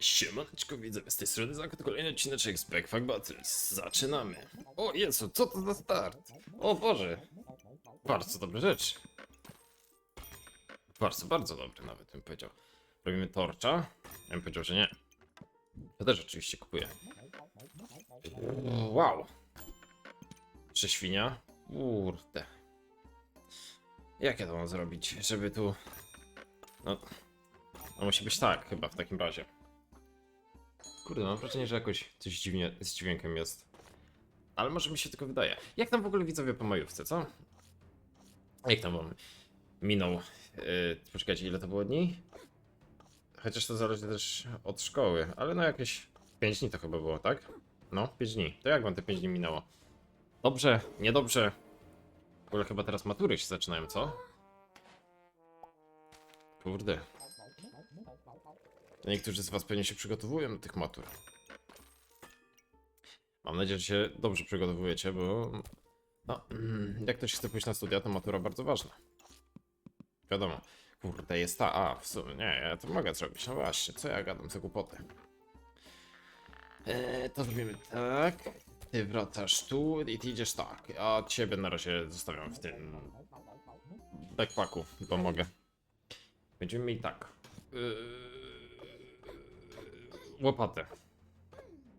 Siemaneczko, widzę z tej strony Zako, to kolejny odcineczek z Backpack Battles. Zaczynamy. O Jezu, co to za start? O Boże. Bardzo dobre rzeczy. Bardzo, bardzo dobry nawet bym powiedział. Robimy torcza. Ja bym powiedział, że nie. Ja też oczywiście kupuję. Wow. Prześwinia. Kurde. Jak ja to mam zrobić, żeby tu... No, no musi być tak chyba w takim razie. Kurde, mam wrażenie, że jakoś coś dziwnie z dźwiękiem jest. Ale może mi się tylko wydaje. Jak tam w ogóle widzowie po majówce, co? Jak tam wam minął? Yy, poczekajcie, ile to było dni? Chociaż to zależy też od szkoły, ale no jakieś 5 dni to chyba było, tak? No, 5 dni. To jak wam te 5 dni minęło? Dobrze, niedobrze. W ogóle chyba teraz matury się zaczynają, co? Kurde. Niektórzy z was pewnie się przygotowują do tych matur. Mam nadzieję, że się dobrze przygotowujecie, bo no, mm, jak ktoś chce pójść na studia, to matura bardzo ważna. Wiadomo. Kurde, jest ta, a w sumie nie, ja to mogę zrobić, no właśnie, co ja gadam za głupoty. Eee, to zrobimy tak, ty wracasz tu i ty idziesz tak, a ciebie na razie zostawiam w tym backpacku, bo mogę. Będziemy mieli tak. Yy, łopatę.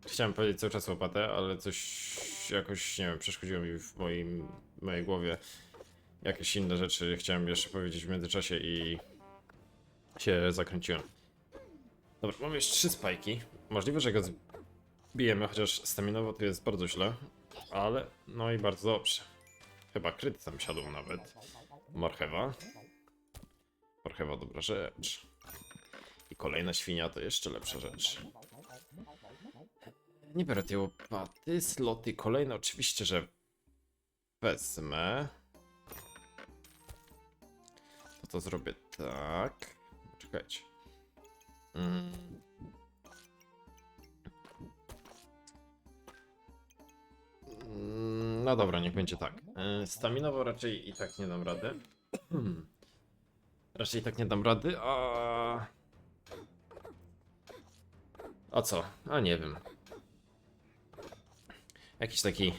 Chciałem powiedzieć cały czas łopatę, ale coś jakoś, nie wiem, przeszkodziło mi w moim, mojej głowie jakieś inne rzeczy. Chciałem jeszcze powiedzieć w międzyczasie i się zakręciłem. Dobra, mamy jeszcze trzy spajki. Możliwe, że go zbijemy, chociaż staminowo to jest bardzo źle, ale no i bardzo dobrze. Chyba kryt tam siadł nawet. Marchewa. Marchewa dobra rzecz. I kolejna świnia to jeszcze lepsza rzecz. Nie biorę tej łopaty, sloty kolejne oczywiście, że wezmę. To to zrobię tak. Czekajcie. Mm. No dobra, niech będzie tak. E, Staminowo raczej i tak nie dam rady. Hmm. Raczej i tak nie dam rady, a... A co? A nie wiem. Jakiś taki...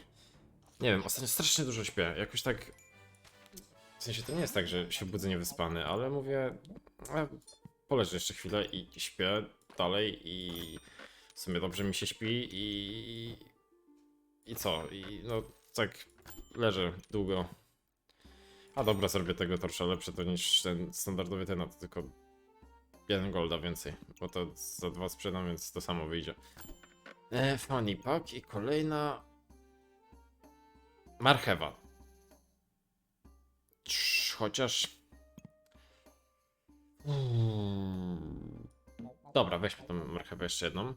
Nie wiem, ostatnio strasznie dużo śpię. Jakoś tak... W sensie to nie jest tak, że się budzę niewyspany, ale mówię... A, poleżę jeszcze chwilę i śpię dalej i... W sumie dobrze mi się śpi i... I co? I no tak leżę długo. A dobra, zrobię tego torsza lepsze to niż ten standardowy ten, a to tylko jeden golda więcej, bo to za dwa sprzedam, więc to samo wyjdzie. E, funny pack i kolejna marchewa. Chociaż... Hmm. Dobra, weźmy tą marchewę jeszcze jedną.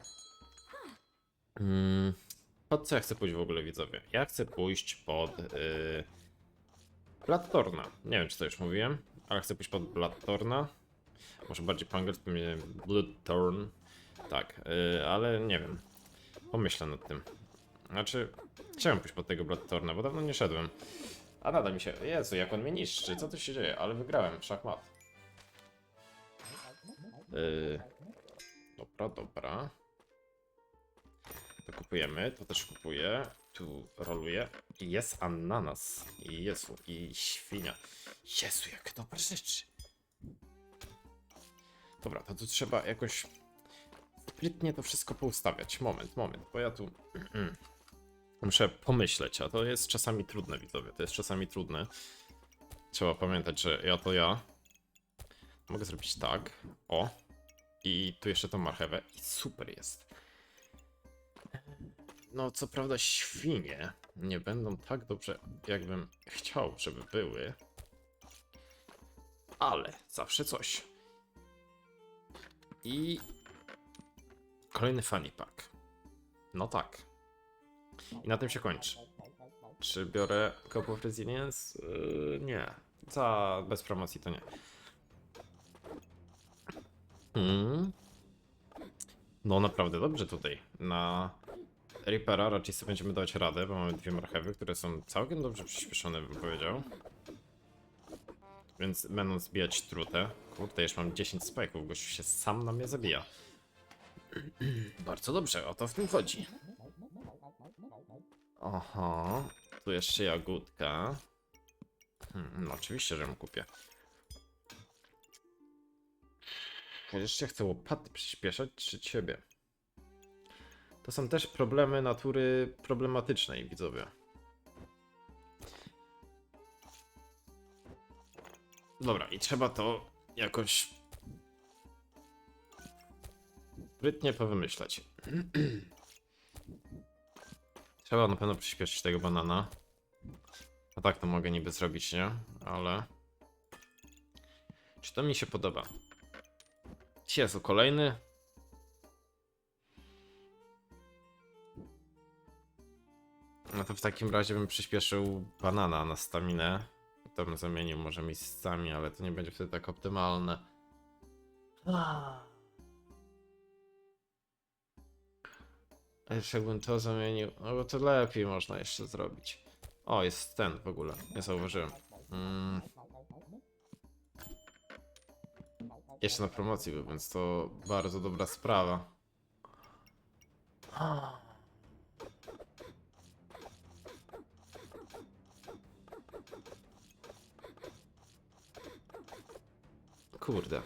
Mm. Pod co ja chcę pójść w ogóle, widzowie? Ja chcę pójść pod... Yy... Bloodthorna. Nie wiem, czy to już mówiłem, ale chcę pójść pod Bloodthorna. Może bardziej po angielsku mnie Bloodthorn. Tak, yy, ale nie wiem. Pomyślę nad tym. Znaczy, chciałem pójść pod tego Bloodthorna, bo dawno nie szedłem. A nada mi się. Jezu, jak on mnie niszczy, co tu się dzieje? Ale wygrałem, szachmat. Yy, dobra, dobra. To kupujemy, to też kupuję. Tu roluję. Jest ananas. Jezu, i świnia. Jezu, jak dobre rzeczy. Dobra, to tu trzeba jakoś sprytnie to wszystko poustawiać. Moment, moment, bo ja tu muszę pomyśleć, a to jest czasami trudne, widzowie. To jest czasami trudne. Trzeba pamiętać, że ja to ja. Mogę zrobić tak. O. I tu jeszcze tą marchewę. I super jest. No, co prawda świnie nie będą tak dobrze, jakbym chciał, żeby były. Ale zawsze coś. I kolejny funny pack. No tak. I na tym się kończy. Czy biorę Cup of Resilience? Yy, nie. Za bez promocji to nie. Mm. No naprawdę dobrze tutaj. Na Reapera raczej sobie będziemy dawać radę, bo mamy dwie marchewy, które są całkiem dobrze przyspieszone, bym powiedział. Więc będą zbijać trutę. Kurde, już mam 10 spajków, gościu się sam na mnie zabija. Bardzo dobrze, o to w tym chodzi. Oho, tu jeszcze jagódka. Hmm, no oczywiście, że ją kupię. Ja chcę łopaty przyspieszać, czy ciebie? To są też problemy natury problematycznej, widzowie. Dobra, i trzeba to jakoś sprytnie powymyślać. Trzeba na pewno przyspieszyć tego banana. A tak to mogę niby zrobić, nie? Ale... Czy to mi się podoba? Jezu, kolejny? No to w takim razie bym przyspieszył banana na staminę. Bym zamienił może miejscami, ale to nie będzie wtedy tak optymalne. A jeszcze jakbym to zamienił, no bo to lepiej można jeszcze zrobić. O, jest ten w ogóle, nie zauważyłem. Mm. Jeszcze na promocji był, więc to bardzo dobra sprawa. Kurde.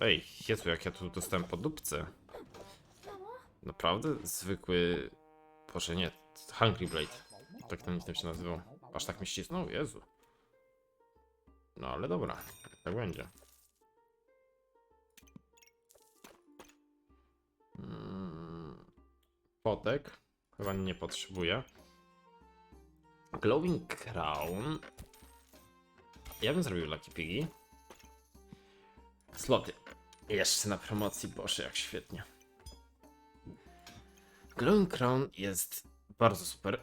Ej, Jezu, jak ja tu dostałem po dupce. Naprawdę? Zwykły... Boże, nie. Hungry Blade. Tak ten item się nazywał. Aż tak mi ścisnął? Jezu. No ale dobra. Tak będzie. Mm, Potek. Chyba nie potrzebuję. Glowing Crown. Ja bym zrobił Lucky Piggy. Sloty. Jeszcze na promocji, boże, jak świetnie. Glowing Crown jest bardzo super.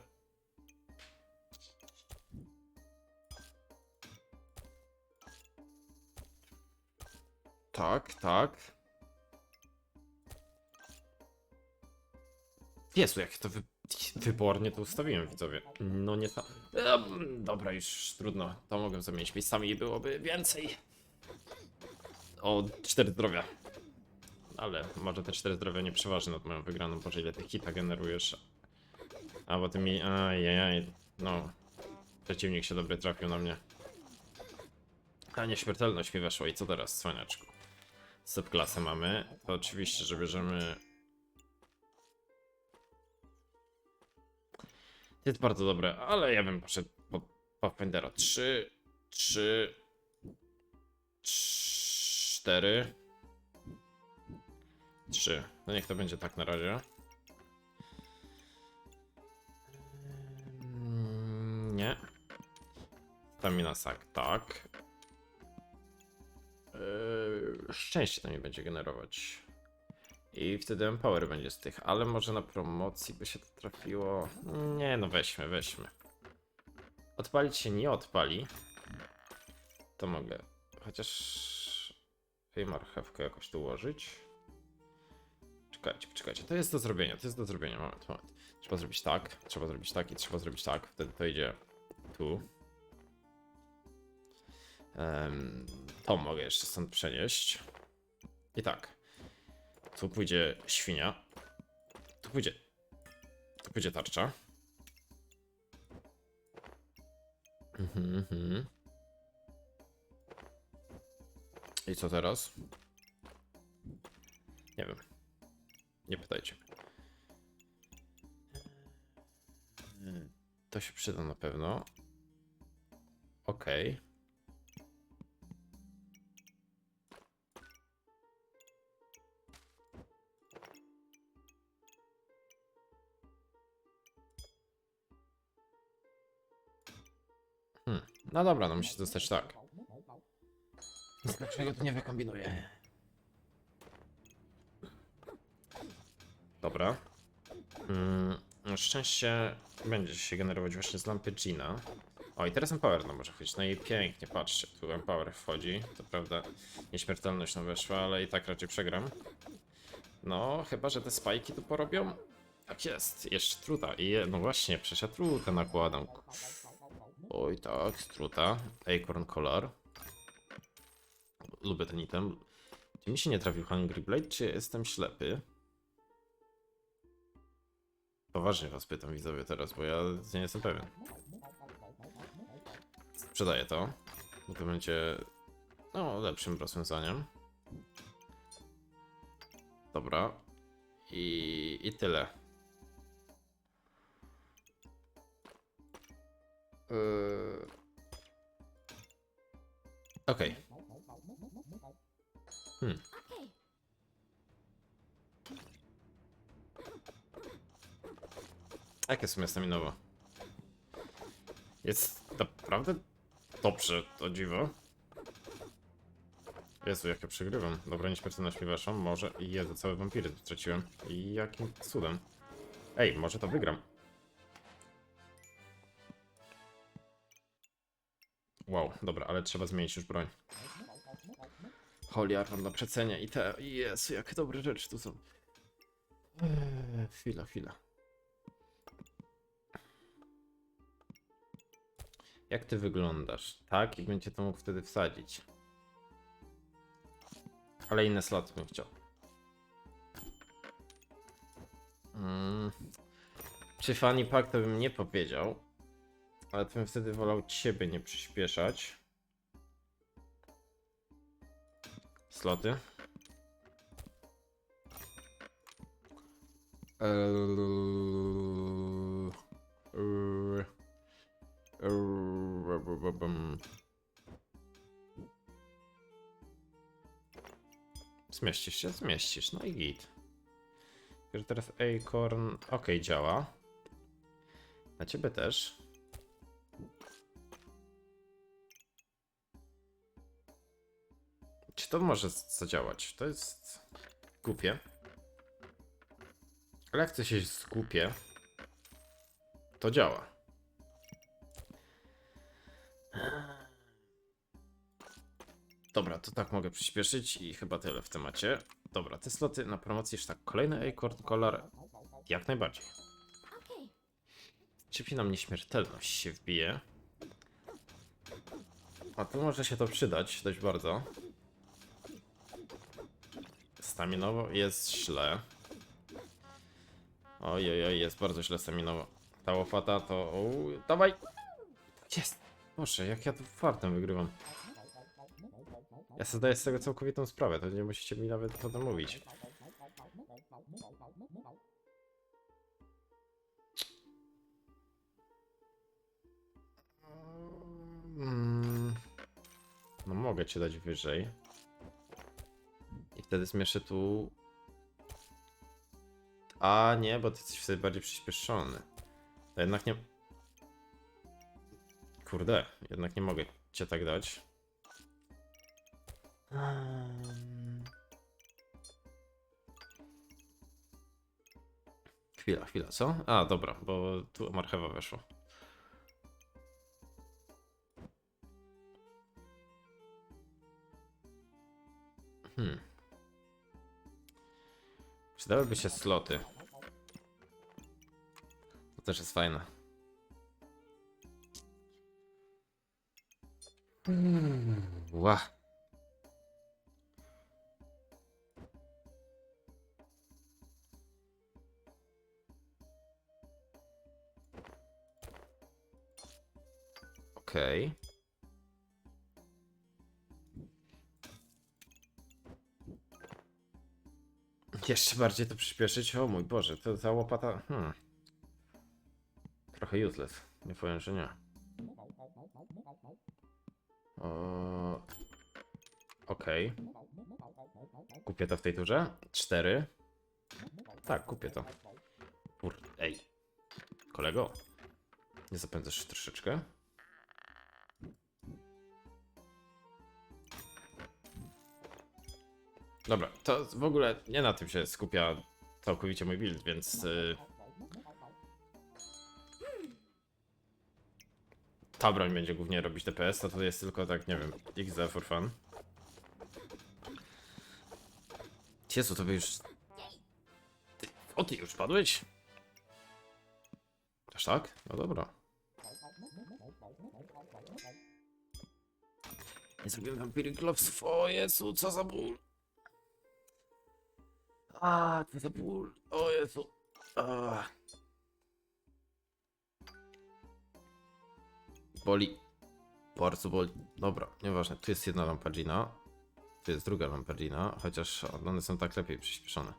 Tak, tak. Jezu, jak to wy... wybornie to ustawiłem, widzowie. No nie ta... Dobra, już trudno. To mogłem zamienić miejscami i byłoby więcej. O 4 zdrowia. Ale może te 4 zdrowia nie przeważnie nad moją wygraną, boże ile tych hita generujesz. A bo ty mi... Ajajaj, no. Przeciwnik się dobry trafił na mnie. A nieśmiertelność mi weszła i co teraz, cwaniaczku? Subklasę mamy, to oczywiście, że bierzemy... Jest bardzo dobre, ale ja bym poszedł po Pathfindera. 3, 3, 4, 3. No niech to będzie tak na razie. Mm, Nie. Stamina sak, tak. Yy, szczęście to mi będzie generować. I wtedy Empower będzie z tych, ale może na promocji by się to trafiło. Nie, no weźmy, weźmy. Odpalić się nie odpali. To mogę. Chociaż. Hej, marchewkę jakoś tu ułożyć. Czekajcie, czekajcie. To jest do zrobienia, to jest do zrobienia. Moment, moment. Trzeba zrobić tak, trzeba zrobić tak i trzeba zrobić tak. Wtedy to idzie tu. Em, to mogę jeszcze stąd przenieść. I tak. Tu pójdzie świnia. Tu pójdzie. Tu pójdzie tarcza. Mhm, mhm. I co teraz? Nie wiem. Nie pytajcie. mnie. To się przyda na pewno. Okej. Hmm. No dobra, no musi zostać tak. Nic lepszego tu nie wykombinuję. Dobra. Mm, na szczęście będzie się generować właśnie z lampy Gina. O, i teraz Empower no może chwycić. No i pięknie, patrzcie, tu Empower wchodzi. To prawda, nieśmiertelność nam weszła, ale i tak raczej przegram. No, chyba, że te spajki tu porobią. Tak jest, jeszcze truta. I je, no właśnie, przecież ja trutę nakładam. Oj tak, struta. Acorn Color. Lubię ten item. Czy mi się nie trafił Hungry Blade, czy jestem ślepy? Poważnie was pytam widzowie teraz, bo ja nie jestem pewien. Sprzedaję to. Bo to będzie no, lepszym rozwiązaniem. Dobra. I, i tyle. Yy... Okej. Hmm. Jakie są staminowo? Jest naprawdę dobrze, to dziwo. Jezu, jak ja przegrywam. Dobra, nieśmiertelność mi weszą. Może... Jezu, cały wampiryzm straciłem. I jakim cudem. Ej, może to wygram. Wow, dobra, ale trzeba zmienić już broń. Holy Armor na przecenie i te... Jezu, jakie dobre rzeczy tu są. Eee, chwila, chwila. Jak ty wyglądasz? Tak, i będzie to mógł wtedy wsadzić. Ale inne sloty bym chciał. Mm. Czy Fanny to bym nie powiedział, ale to bym wtedy wolał ciebie nie przyspieszać. Sloty. Eee. Zmieścisz się? Zmieścisz, no i git. Że teraz Acorn, ok, działa. Na ciebie też. To może zadziałać? To jest głupie. Ale jak chce się zgłupie, to działa. Dobra, to tak mogę przyspieszyć i chyba tyle w temacie. Dobra, te sloty na promocji już tak. Kolejny Acorn Color jak najbardziej. Czy nam nieśmiertelność się wbije? A tu może się to przydać dość bardzo. Staminowo jest źle. Oj, oj, jest bardzo źle staminowo. Ta łopata to... Dawaj! Jest! Boże, jak ja tu fartem wygrywam. Ja sobie z tego całkowitą sprawę, to nie musicie mi nawet o tym mówić. Mm. No mogę cię dać wyżej. Wtedy zmieszę tu... A nie, bo ty jesteś wtedy bardziej przyspieszony. To jednak nie... Kurde, jednak nie mogę cię tak dać. Chwila, chwila, co? A, dobra, bo tu marchewa weszła. Przydałyby się sloty. To też jest fajne. Ła. Okej. Jeszcze bardziej to przyspieszyć? O mój Boże, to ta łopata... Hmm. Trochę useless. Nie powiem, że nie. O... Okej. Kupię to w tej turze? Cztery. Tak, kupię to. Kur... Ej. Kolego. Nie zapędzasz troszeczkę? Dobra, to w ogóle nie na tym się skupia całkowicie mój build, więc... y, Ta broń będzie głównie robić DPS, a to jest tylko tak, nie wiem, XD for fun. Jezu, to by już... Ty, o, ty już padłeś? Aż tak? No dobra. Nie zrobiłem Vampiric Gloves, o Jezu, co za ból. A, co za ból. O Jezu. A. Boli. Bardzo boli. Dobra, nieważne. Tu jest jedna lampadina. Tu jest druga lampadina, chociaż one są tak lepiej przyspieszone.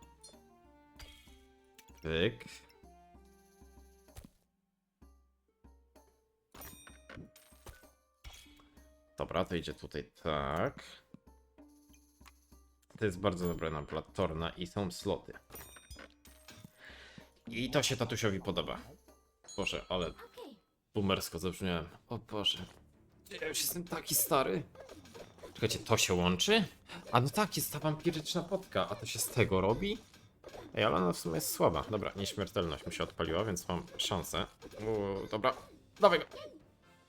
Pyk. Dobra, to idzie tutaj tak. To jest bardzo dobra naplatorna i są sloty. I to się tatusiowi podoba. Boże, ale boomersko zabrzmiałem. O Boże. Ja już jestem taki stary. Czekajcie, to się łączy? A no tak, jest ta wampiryczna potka, a to się z tego robi? Ej, ale ona w sumie jest słaba. Dobra, nieśmiertelność mi się odpaliła, więc mam szansę. Uuu, dobra, dawaj go.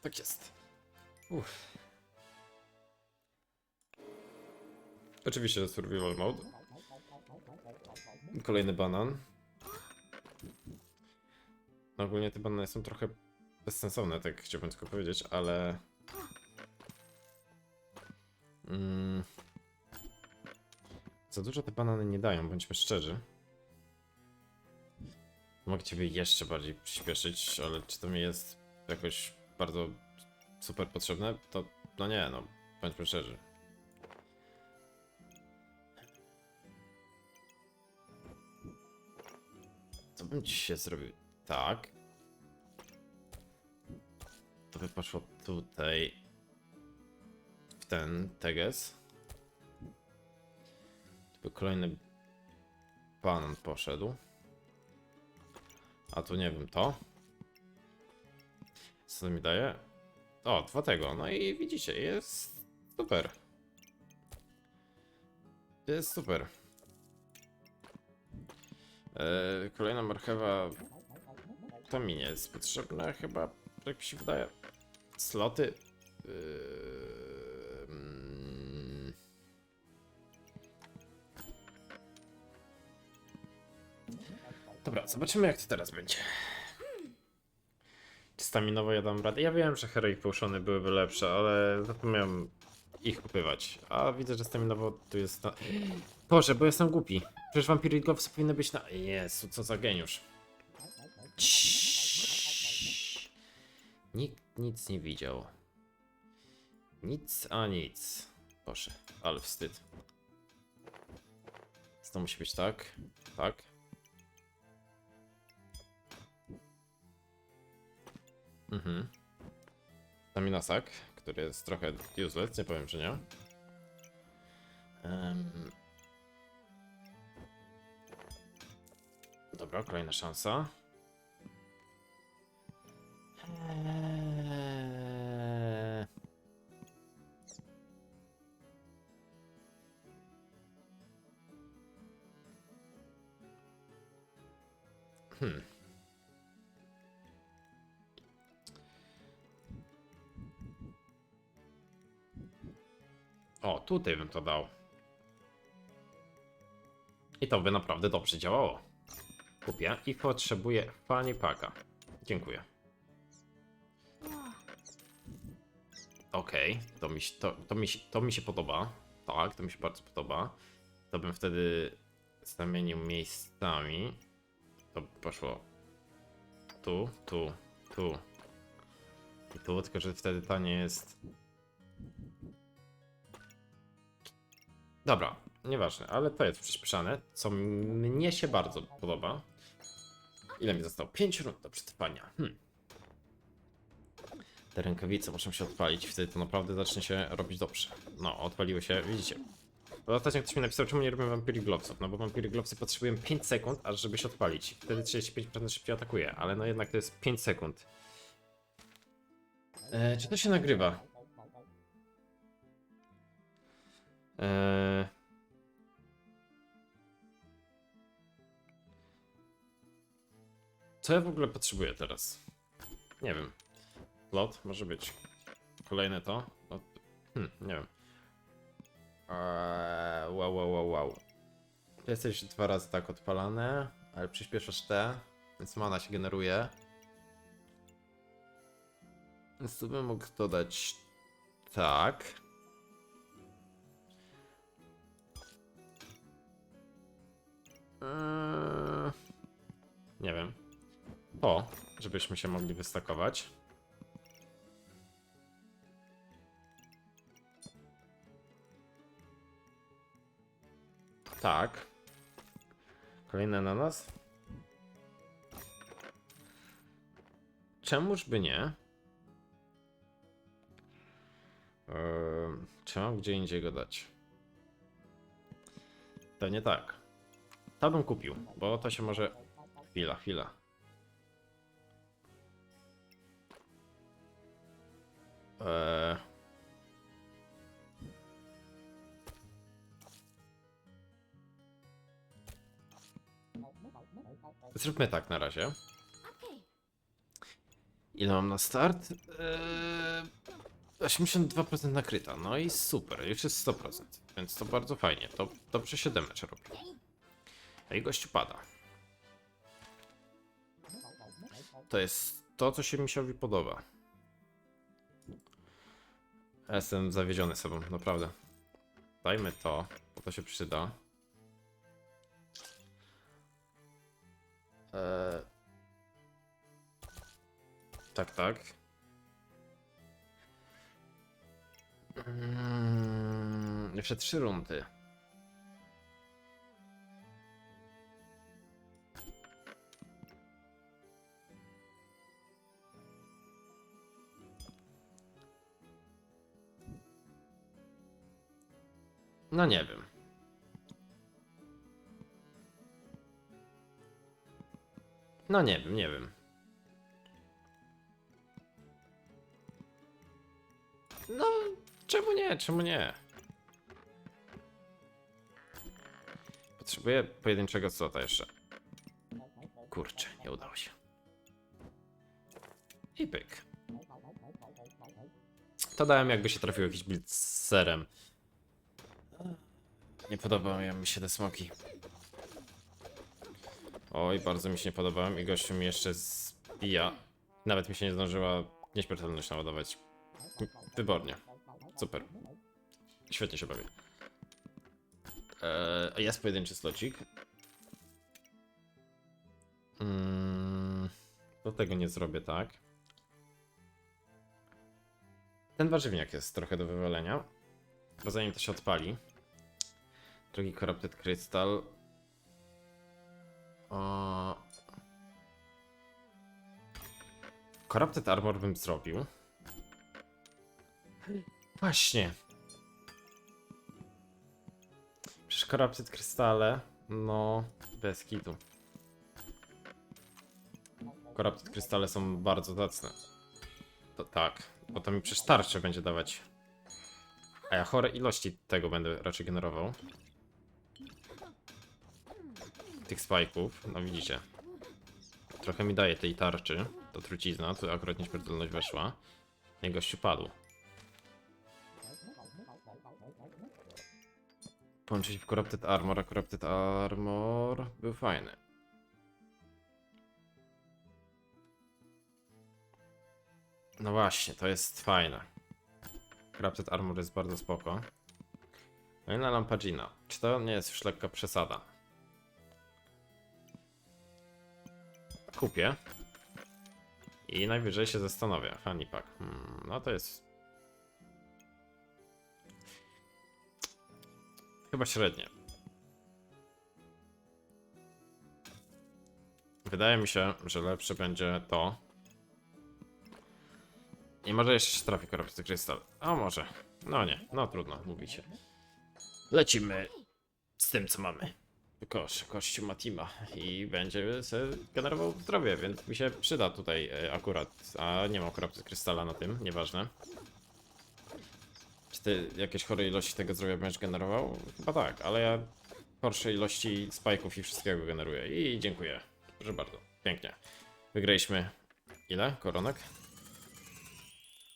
Tak jest. Uff. Oczywiście survival mode. Kolejny banan. No ogólnie te banany są trochę bezsensowne, tak chciałbym tylko powiedzieć, ale... Mm. Za dużo te banany nie dają, bądźmy szczerzy. Mogę ciebie jeszcze bardziej przyspieszyć, ale czy to mi jest jakoś bardzo super potrzebne? To no nie, no bądźmy szczerzy. Co ci się zrobił? Tak. To by poszło tutaj. W ten teges. Tu by kolejny banan poszedł. A tu nie wiem, to. Co to mi daje? O, dwa tego. No i widzicie, jest super. Jest super. Eee, kolejna marchewa. To mi nie jest potrzebne chyba, jak mi się wydaje. Sloty. Eee. Dobra, zobaczymy jak to teraz będzie. Czy staminowo ja dam radę? Ja wiem, że Heroic Potiony byłyby lepsze, ale zapomniałem ich kupywać. A widzę, że staminowo tu jest na... Boże, bo jestem głupi. Przecież Gloves powinny być na... Jezu, co za geniusz. Nikt nic nie widział. Nic a nic. Boże, ale wstyd. To musi być tak, tak. Mhm. Staminasak, który jest trochę useless, nie powiem, że nie. Em. Dobra, kolejna szansa. Hmm. O, tutaj bym to dał. I to by naprawdę dobrze działało. Kupię i potrzebuję fani paka. Dziękuję. Okej, to, mi, to, to, mi, to mi się podoba. Tak, to mi się bardzo podoba. To bym wtedy zamienił miejscami. To poszło tu, tu, tu i tu, tylko że wtedy ta nie jest. Dobra, nieważne, ale to jest przyspieszane, co mnie się bardzo podoba. Ile mi zostało? 5 rund do przetrwania. Hmm. Te rękawice muszą się odpalić, wtedy to naprawdę zacznie się robić dobrze. No, odpaliły się, widzicie. Ostatnio ktoś mi napisał, czemu nie robię Vampiric Glowsów. No bo Vampiric Glowsy potrzebują 5 sekund, aż żeby się odpalić. Wtedy 35% szybciej atakuje, ale no jednak to jest 5 sekund. E, czy to się nagrywa? E... Co ja w ogóle potrzebuję teraz? Nie wiem. Lot może być. Kolejne to. Hmm, nie wiem. Eee, wow, wow, wow, wow. Jesteś dwa razy tak odpalane, ale przyspieszasz te, więc mana się generuje. Więc tu bym mógł dodać tak. Eee, nie wiem. To, żebyśmy się mogli wystakować. Tak. Kolejny na nas. Czemuż by nie? Eee, czy mam gdzie indziej go dać? Pewnie tak. To bym kupił, bo to się może... Chwila, chwila. Eee... Zróbmy tak na razie. Ile mam na start? Eee, 82% nakryta, no i super, już jest 100%, więc to bardzo fajnie, to dobrze się damage robi. A i gościu pada. To jest to, co się misiowi podoba. Jestem zawiedziony sobą, naprawdę. Dajmy to, bo to się przyda. Eee... Tak, tak. Mm, jeszcze trzy rundy. No nie wiem. No nie wiem, nie wiem. No, czemu nie? Czemu nie? Potrzebuję pojedynczego slota jeszcze. Kurczę, nie udało się. I pyk. To dałem jakby się trafił jakiś build z serem. Nie podobały mi się te smoki. Oj, bardzo mi się nie podobałem i gościu mi jeszcze zbija. Nawet mi się nie zdążyła nieśmiertelność naładować. Wybornie. Super. Świetnie się bawię. Eee, jest pojedynczy slocik. Mm, do tego nie zrobię tak. Ten warzywniak jest trochę do wywalenia. Bo zanim to się odpali. Drugi Corrupted Crystal. O... Corrupted Armor bym zrobił. Właśnie. Przecież Corrupted Krystale, no, bez kitu. Corrupted Krystale są bardzo zacne. To tak, bo to mi przecież tarczę będzie dawać. A ja chore ilości tego będę raczej generował. Tych spajków, no widzicie. Trochę mi daje tej tarczy, to trucizna, tu akurat nieśmiertelność weszła. I gościu padł. Połączyć w Corrupted Armor, a Corrupted Armor był fajny. No właśnie, to jest fajne. Corrupted Armor jest bardzo spoko. No i na Lampagina. Czy to nie jest już lekka przesada? Kupię. I najwyżej się zastanowię. Fanny pack. Hmm, no to jest Chyba średnie. Wydaje mi się, że lepsze będzie to. I może jeszcze się trafi Corrupted Crystal. A może. No nie, no trudno, mówi się. Lecimy z tym, co mamy. Kosz, kościół Matima i będzie se generował zdrowie, więc mi się przyda tutaj e, akurat. A nie mam Corrupted Crystala na tym, nieważne. Czy ty jakieś chore ilości tego zdrowia będziesz generował? Chyba tak, ale ja gorsze ilości spajków i wszystkiego generuję. I dziękuję. Proszę bardzo. Pięknie. Wygraliśmy ile koronek?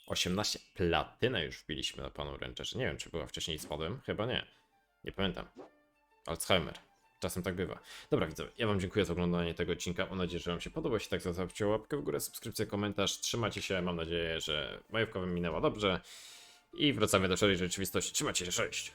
18 platynę już wbiliśmy na panu Rangerze. Nie wiem, czy była wcześniej spadłem. Chyba nie. Nie pamiętam. Alzheimer. Czasem tak bywa. Dobra, widzowie, ja wam dziękuję za oglądanie tego odcinka. Mam nadzieję, że wam się podoba. Jeśli tak, zostawcie łapkę w górę, subskrypcję, komentarz. Trzymajcie się. Mam nadzieję, że majówka wam minęła dobrze. I wracamy do szarej rzeczywistości. Trzymajcie się, cześć!